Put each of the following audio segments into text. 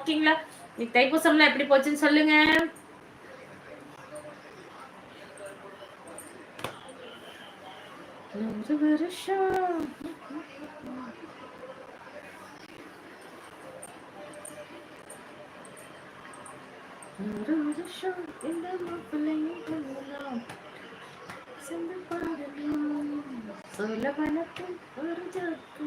ஓகேங்களா நீ தைப்பூசம்ல எப்படி போச்சுன்னு சொல்லுங்க. நூறு வருஷம். நூறு வருஷம் இந்த மாப்பிள்ளையும் சென்று சொல்ல வனத்தில் ஒரு ஜாக்கு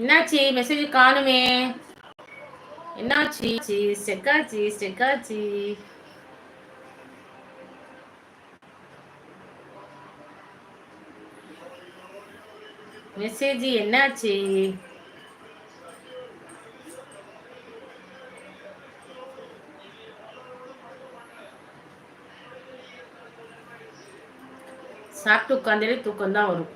என்னாச்சு? மெசேஜ் காணுமே. என்னாச்சு? ஸ்டெக்காச்சு ஸ்டெக்காச்சு மெசேஜ் என்னாச்சு? சாப்பிட்டு உட்காந்தாலே தூக்கம் தான் வரும்.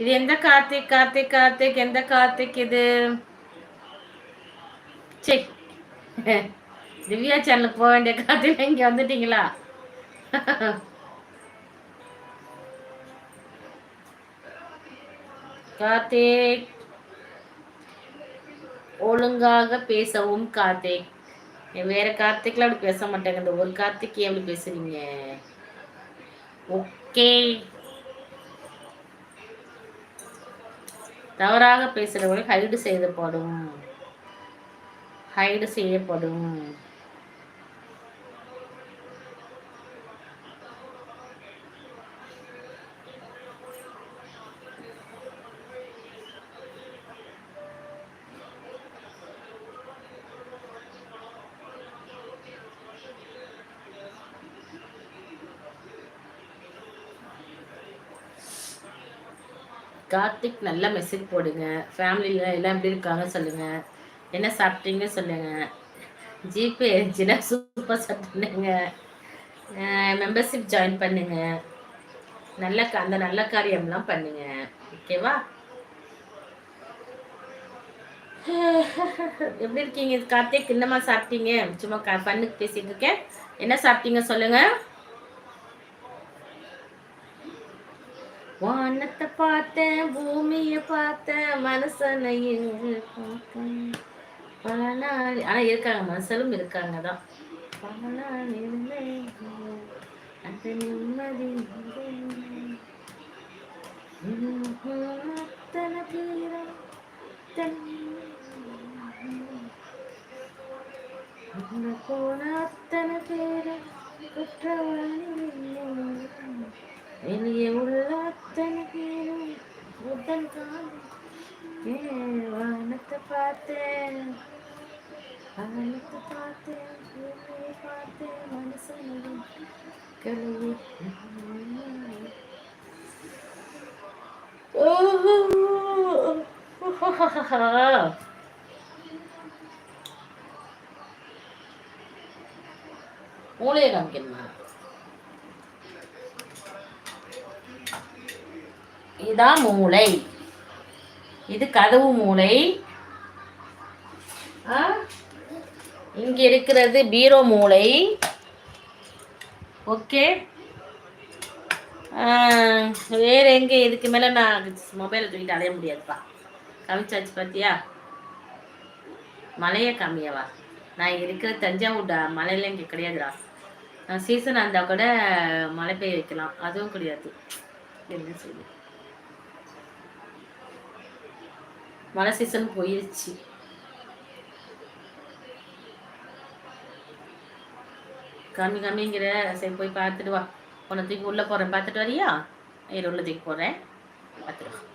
இது எந்த கார்த்திக் கார்த்திக் கார்த்திக் எந்த கார்த்திக் இது? சே திவ்யா சேனலுக்கு போக வேண்டிய கார்த்திக் இங்க வந்துட்டீங்களா? கார்த்திக். ஒழுங்காக பேசவும் கார்த்திக். வேற கார்த்திக்லாம் அப்படி பேச மாட்டேங்க இந்த ஒரு கார்த்திக் எப்படி பேசுறீங்க. ஓகே. தவறாக பேசுகிறவர்கள் ஹைடு செய்யப்படும். ஹைடு செய்யப்படும். கார்த்திக் நல்லா மெசேஜ் போடுங்க. ஃபேமிலியில் எல்லாம் எப்படி இருக்காங்க சொல்லுங்க. என்ன சாப்பிட்டீங்க சொல்லுங்க. ஜிபே இருந்துச்சுன்னா சூப்பர் சாட் பண்ணுங்க. மெம்பர்ஷிப் ஜாயின் பண்ணுங்க. நல்ல அந்த நல்ல காரியம்லாம் பண்ணுங்க. ஓகேவா எப்படி இருக்கீங்க? கார்த்திக் என்னமா சாப்பிட்டீங்க? சும்மா க பண்ணுக்கு பேசிட்டு இருக்கேன். என்ன சாப்பிட்டீங்க சொல்லுங்க. வானத்தை பார்த்தேன் பூமியை பார்த்தேன் மனசனையும் பார்த்தேன். பல நாள் ஆனா இருக்காங்க மனசலும் இருக்காங்க தான் பல நாள் இருந்தேன் அந்த நிம்மதி அத்தனை பேரும் போன அத்தனை பேரும் குற்றவாளி இனிய உள்ள அத்தனை பேரும் முதல் காலம் ஏ, வானத்தை பார்த்தேன் வானத்தை பார்த்தேன் பூமியை பார்த்தேன் மனசனையும் கழுவி மூளையை காமிக்கணுமா இதான் மூளை. இது கதவு மூளை. ஆ? இங்க இருக்கிறது பீரோ மூளை. ஓகே. வேற எங்க இதுக்கு மேல நான் மொபைலை தூக்கிட்டு அலைய முடியாதுப்பா. கவிச்சாச்சு பார்த்தியா மலையை கம்மியாவா? நான் இருக்கிற தஞ்சாவூர் மலையில இங்கே கிடையாதுடா. நான் சீசன் இருந்தா கூட மழை பெய்ய வைக்கலாம். அதுவும் கிடையாது. என்ன சொல்லு மழை சீசன் போயிருச்சு. கம்மி கம்மிங்கிற சரி போய் பார்த்துட்டு வா. உன்னை தூக்கி உள்ளே போகிறேன் பார்த்துட்டு வரியா? இரு உள்ள தூக்கி போகிறேன் பார்த்துருவோம்